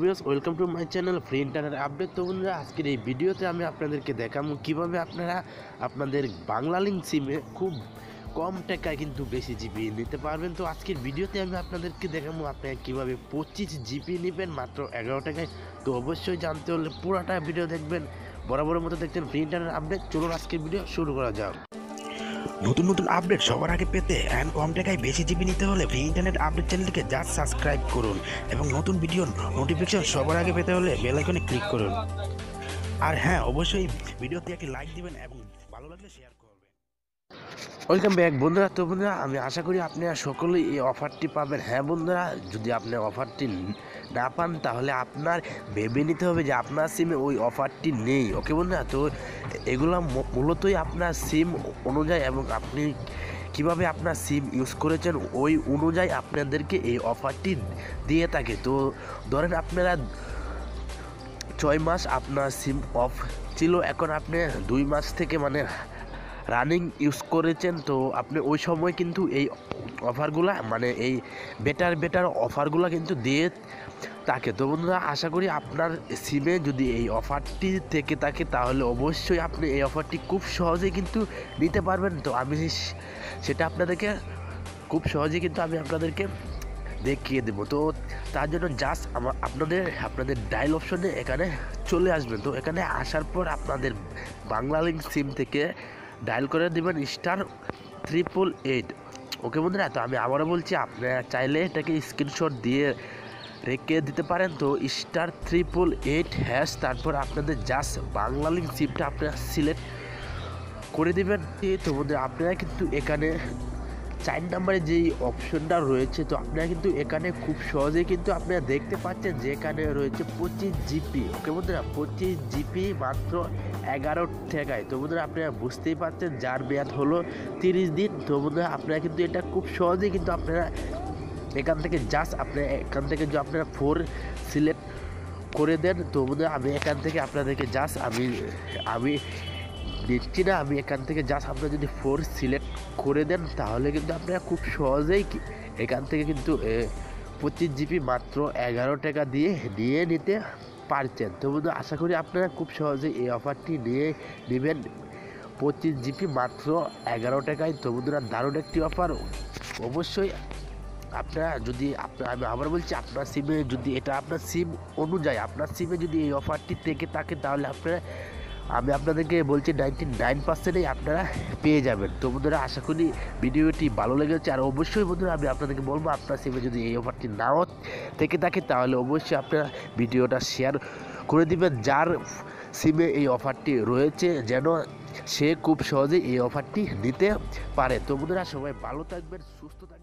Viewers, welcome to my channel free internet update. তো বন্ধুরা, আজকের এই ভিডিওতে আমি আপনাদেরকে দেখাবো কীভাবে আপনারা আপনাদের বাংলা লিঙ্ক সিমে খুব কম টাকায় কিন্তু বেশি জিবি নিতে পারবেন। তো আজকের ভিডিওতে আমি আপনাদেরকে দেখাবো আপনারা কীভাবে পঁচিশ জিবি নেবেন মাত্র এগারো টাকায়। তো অবশ্যই জানতে হলে পুরোটা ভিডিও দেখবেন, বরাবরের মতো দেখছেন ফ্রি ইন্টারনেট আপডেট। চলুন আজকের ভিডিও শুরু করা যাক। নতুন নতুন আপডেট সবার আগে পেতে অ্যান্ড কম টাকায় বেশি জিবি নিতে হলে ফ্রি ইন্টারনেট আপডেট চ্যানেলটিকে জাস্ট সাবস্ক্রাইব করুন এবং নতুন ভিডিওর নোটিফিকেশন সবার আগে পেতে হলে বেল আইকনে ক্লিক করুন। আর হ্যাঁ অবশ্যই ভিডিওতে একটি লাইক দিবেন এবং ভালো লাগলে শেয়ার ওয়েলকাম ব্যাক। বন্ধুরা, তো বন্ধুরা, আমি আশা করি আপনারা সকলেই এই অফারটি পাবেন। হ্যাঁ বন্ধুরা, যদি আপনি অফারটি না পান, তাহলে আপনার ভেবে নিতে হবে যে আপনার সিমে ওই অফারটি নেই। ওকে বন্ধুরা, তো এগুলো মূলতই আপনার সিম অনুযায়ী এবং আপনি কীভাবে আপনার সিম ইউজ করেছেন, ওই অনুযায়ী আপনাদেরকে এই অফারটি দিয়ে থাকে। তো ধরেন আপনারা ছয় মাস আপনার সিম অফ ছিল, এখন আপনি দুই মাস থেকে মানে রানিং ইউজ করেছেন, তো আপনি ওই সময় কিন্তু এই অফারগুলা মানে এই বেটার বেটার অফারগুলো কিন্তু দিয়ে থাকে। তো বন্ধুরা, আশা করি আপনার সিমে যদি এই অফারটি থেকে থাকে, তাহলে অবশ্যই আপনি এই অফারটি খুব সহজেই কিন্তু নিতে পারবেন। তো আমি সেটা আপনাদেরকে খুব সহজেই কিন্তু আমি আপনাদেরকে দেখিয়ে দেবো। তো তার জন্য জাস্ট আমার আপনাদের আপনাদের ডায়াল অপশনে এখানে চলে আসবেন। তো এখানে আসার পর আপনাদের বাংলা লিঙ্ক সিম থেকে ডায়াল করে দেবেন, স্টার ট্রিপল এইট ওকে বন্ধুরা, তো আমি আবারও বলছি, আপনারা চাইলে এটাকে স্ক্রিনশট দিয়ে রেখে দিতে পারেন। তো স্টার ট্রিপল এইট হ্যাশ তারপর আপনাদের জাস্ট বাংলা লিঙ্ক সিমটা আপনারা সিলেক্ট করে দেবেন। তো বন্ধুরা, আপনারা কিন্তু এখানে চার নাম্বারে যেই অপশনটা রয়েছে, তো আপনারা কিন্তু এখানে খুব সহজেই কিন্তু আপনারা দেখতে পাচ্ছেন যে এখানে রয়েছে পঁচিশ জিপি ওকে বন্ধুরা, পঁচিশ জিপি মাত্র এগারো টাকায় তো বন্ধুরা, আপনারা বুঝতেই পারছেন যার মেয়াদ হলো তিরিশ দিন। তো বন্ধুরা, আপনারা কিন্তু এটা খুব সহজেই কিন্তু আপনারা এখান থেকে জাস্ট আপনারা এখান থেকে যে আপনারা ফোর সিলেক্ট করে দেন, তো বন্ধুরা, আমি এখান থেকে আপনাদেরকে জাস্ট আমি আমি দিচ্ছি না। আমি এখান থেকে জাস্ট আপনারা যদি ফোর সিলেক্ট করে দেন, তাহলে কিন্তু আপনারা খুব সহজেই এখান থেকে কিন্তু পঁচিশ জিবি মাত্র এগারো টাকা দিয়ে নিয়ে নিতে পারছেন। তো বন্ধু, আশা করি আপনারা খুব সহজেই এই অফারটি নিয়ে নেবেন। পঁচিশ জিপি মাত্র এগারো টাকায়। তো বন্ধুরা, দারুণ একটি অফার অবশ্যই আপনারা যদি আপনার, আমি আবার বলছি, আপনার সিমে যদি এটা আপনার সিম অনুযায়ী, আপনার সিমে যদি এই অফারটি থেকে থাকে, তাহলে আপনারা আমি আপনাদেরকে বলছি নাইনটি নাইন পার্সেন্টেই আপনারা পেয়ে যাবেন। তো বন্ধুরা, আশা করি ভিডিওটি ভালো লেগেছে। আর অবশ্যই বন্ধুরা, আমি আপনাদেরকে বলব, আপনার সিমে যদি এই অফারটি নাও থেকে থাকে, তাহলে অবশ্যই আপনারা ভিডিওটা শেয়ার করে দিবেন, যার সিমে এই অফারটি রয়েছে, যেন সে খুব সহজেই এই অফারটি নিতে পারে। তো বন্ধুরা, সবাই ভালো থাকবেন, সুস্থ থাকবেন।